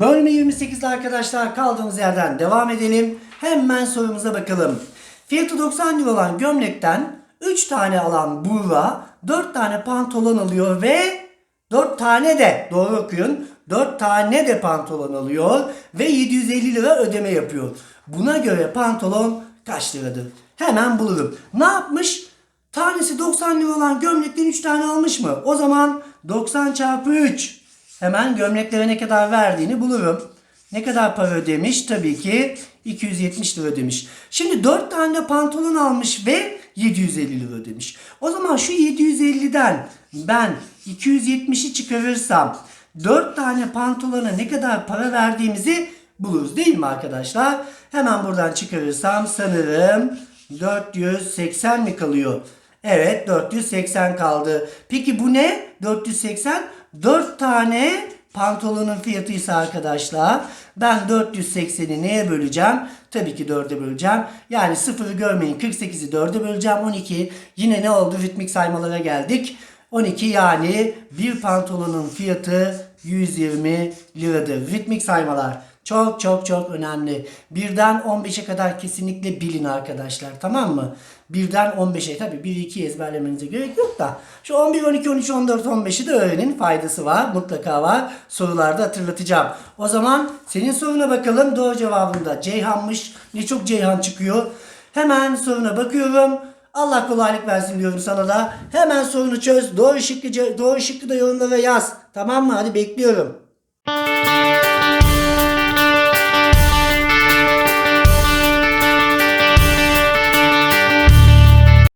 Sorun 28'de arkadaşlar kaldığımız yerden devam edelim. Hemen sorumuza bakalım. Fiyatı 90 lira olan gömlekten 3 tane alan Buğra 4 tane pantolon alıyor ve 4 tane de doğru okuyun 4 tane de pantolon alıyor ve 750 lira ödeme yapıyor. Buna göre pantolon kaç liradır? Hemen bulurum. Ne yapmış? Tanesi 90 lira olan gömlekten 3 tane almış mı? O zaman 90 çarpı 3. Hemen gömleklere ne kadar verdiğini bulurum. Ne kadar para ödemiş? Tabii ki 270 lira ödemiş. Şimdi 4 tane pantolon almış ve 750 lira ödemiş. O zaman şu 750'den ben 270'i çıkarırsam 4 tane pantolona ne kadar para verdiğimizi buluruz değil mi arkadaşlar? Hemen buradan çıkarırsam sanırım 480 mi kalıyor? Evet 480 kaldı. Peki bu ne? 480 4 tane pantolonun fiyatıysa arkadaşlar ben 480'i neye böleceğim? Tabii ki 4'e böleceğim. Yani 0'ı görmeyin 48'i 4'e böleceğim 12. Yine ne oldu? Ritmik saymalara geldik. 12 yani bir pantolonun fiyatı 120 liradır. Ritmik saymalar çok çok çok önemli. Birden 15'e kadar kesinlikle bilin arkadaşlar tamam mı? Birden 15'e tabi 1 2 ezberlemenize gerek yok da şu 11 12 13 14 15'i de öğrenin faydası var mutlaka var. Sorularda hatırlatacağım. O zaman senin soruna bakalım. Doğru cevabında Ceyhan'mış. Ne çok Ceyhan çıkıyor. Hemen soruna bakıyorum. Allah kolaylık versin diyorum sana da. Hemen sorunu çöz. Doğru şıkkı, doğru şıkkı da yorumlara yaz. Tamam mı? Hadi bekliyorum.